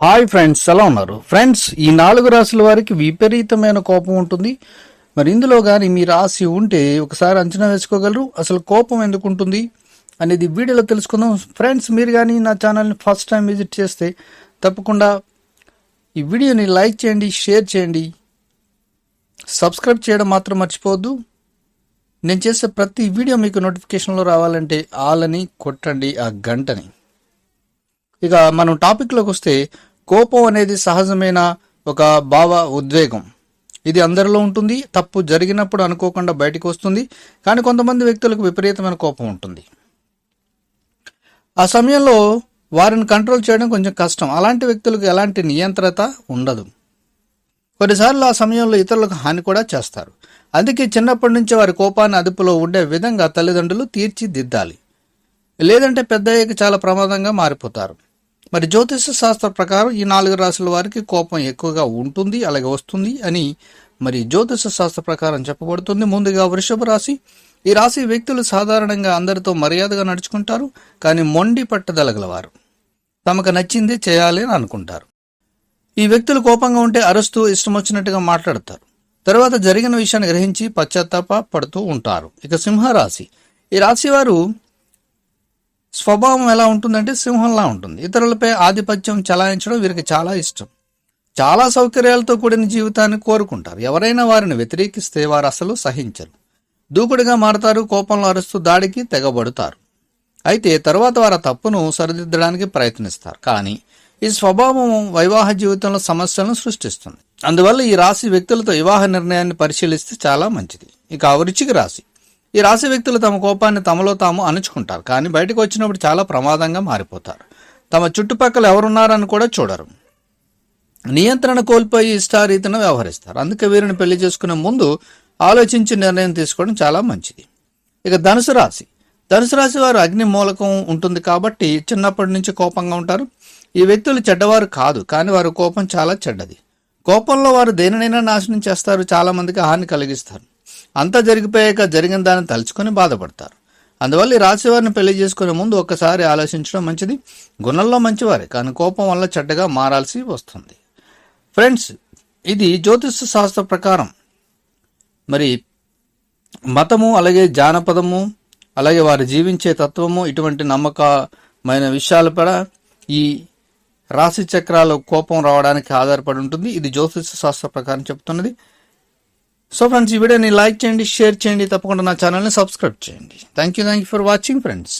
Hi friends ఎలా ఉన్నారు? Friends ఈ నాలుగు రాశుల వారికి విపరీతమైన కోపం ఉంటుంది. మరి ఇందులో కానీ మీ రాశి ఉంటే ఒకసారి అంచనా వేసుకోగలరు. అసలు కోపం ఎందుకు ఉంటుంది అనేది వీడియోలో తెలుసుకుందాం. ఫ్రెండ్స్ మీరు కానీ నా ఛానల్ని ఫస్ట్ టైం విజిట్ చేస్తే తప్పకుండా ఈ వీడియోని లైక్ చేయండి షేర్ చేయండి. సబ్స్క్రైబ్ చేయడం మాత్రం మర్చిపోవద్దు. నేను చేసే ప్రతి వీడియో మీకు నోటిఫికేషన్లో రావాలంటే ఆల్ అని కొట్టండి ఆ గంటని. ఇక మనం టాపిక్లోకి వస్తే కోపం అనేది సహజమైన ఒక భావ ఉద్వేగం. ఇది అందరిలో ఉంటుంది తప్పు జరిగినప్పుడు అనుకోకుండా బయటికి వస్తుంది కానీ కొంతమంది వ్యక్తులకు విపరీతమైన కోపం ఉంటుంది. ఆ సమయంలో వారిని కంట్రోల్ చేయడం కొంచెం కష్టం. అలాంటి వ్యక్తులకు ఎలాంటి నియంత్రత ఉండదు. కొన్నిసార్లు ఆ సమయంలో ఇతరులకు హాని కూడా చేస్తారు. అందుకే చిన్నప్పటి నుంచి వారి కోపాన్ని అదుపులో ఉండే విధంగా తల్లిదండ్రులు తీర్చిదిద్దాలి. లేదంటే పెద్ద అయ్యాక చాలా ప్రమాదంగా మారిపోతారు. మరి జ్యోతిష శాస్త్ర ప్రకారం ఈ నాలుగు రాశుల వారికి కోపం ఎక్కువగా ఉంటుంది అలాగే వస్తుంది అని మరి జ్యోతిష శాస్త్ర ప్రకారం చెప్పబడుతుంది. ముందుగా వృషభ రాశి. ఈ రాశి వ్యక్తులు సాధారణంగా అందరితో మర్యాదగా నడుచుకుంటారు కానీ మొండి పట్టుదలగలవారు. తమకు నచ్చింది చేయాలి అని అనుకుంటారు. ఈ వ్యక్తులు కోపంగా ఉంటే అరుస్తూ ఇష్టం వచ్చినట్టుగా మాట్లాడతారు. తర్వాత జరిగిన విషయాన్ని గ్రహించి పశ్చాత్తాప పడుతూ ఉంటారు. ఇక సింహరాశి. ఈ రాశి వారు స్వభావం ఎలా ఉంటుందంటే సింహంలా ఉంటుంది. ఇతరులపై ఆధిపత్యం చలాయించడం వీరికి చాలా ఇష్టం. చాలా సౌకర్యాలతో కూడిన జీవితాన్ని కోరుకుంటారు. ఎవరైనా వారిని వ్యతిరేకిస్తే వారు అసలు సహించరు. దూకుడుగా మారతారు కోపంలో అరుస్తూ దాడికి తెగబడుతారు. అయితే తరువాత వారు తప్పును సరిదిద్దడానికి ప్రయత్నిస్తారు. కానీ ఈ స్వభావం వైవాహ జీవితంలో సమస్యలను సృష్టిస్తుంది. అందువల్ల ఈ రాశి వ్యక్తులతో వివాహ నిర్ణయాన్ని పరిశీలిస్తే చాలా మంచిది. ఇక వృచ్చిక రాశి. ఈ రాశి వ్యక్తులు తమ కోపాన్ని తమలో తాము అణుచుకుంటారు కానీ బయటకు వచ్చినప్పుడు చాలా ప్రమాదంగా మారిపోతారు. తమ చుట్టుపక్కల ఎవరున్నారని కూడా చూడరు. నియంత్రణ కోల్పోయి ఇష్టారీతిన వ్యవహరిస్తారు. అందుకే వీరిని పెళ్ళి చేసుకునే ముందు ఆలోచించి నిర్ణయం తీసుకోవడం చాలా మంచిది. ఇక ధనుసు రాశి. ధనుసు రాశి వారు అగ్ని మూలకం ఉంటుంది కాబట్టి చిన్నప్పటి నుంచి కోపంగా ఉంటారు. ఈ వ్యక్తులు చెడ్డవారు కాదు కానీ వారి కోపం చాలా చెడ్డది. కోపంలో వారు దేనినైనా నాశనం చేస్తారు చాలామందికి హాని కలిగిస్తారు. అంతా జరిగిపోయాక జరిగిన దాన్ని తలుచుకొని బాధపడతారు. అందువల్ల ఈ రాశి వారిని పెళ్ళి చేసుకునే ముందు ఒక్కసారి ఆలోచించడం మంచిది. గుణంలో మంచివారే కానీ కోపం వల్ల చెడ్డగా మారాల్సి వస్తుంది. ఫ్రెండ్స్ ఇది జ్యోతిష శాస్త్ర ప్రకారం. మరి మతము అలాగే జానపదము అలాగే వారు జీవించే తత్వము ఇటువంటి నమ్మకమైన విషయాల పడ ఈ రాశి చక్రాలు కోపం రావడానికి ఆధారపడి ఉంటుంది. ఇది జ్యోతిష శాస్త్ర ప్రకారం చెప్తున్నది సో ఫ్రెండ్స్ ఈ వీడియోని లైక్ చేయండి షేర్ చేయండి. తప్పకుండా నా ఛానల్ని సబ్స్క్రైబ్ చేయండి. Thank you thank you for watching friends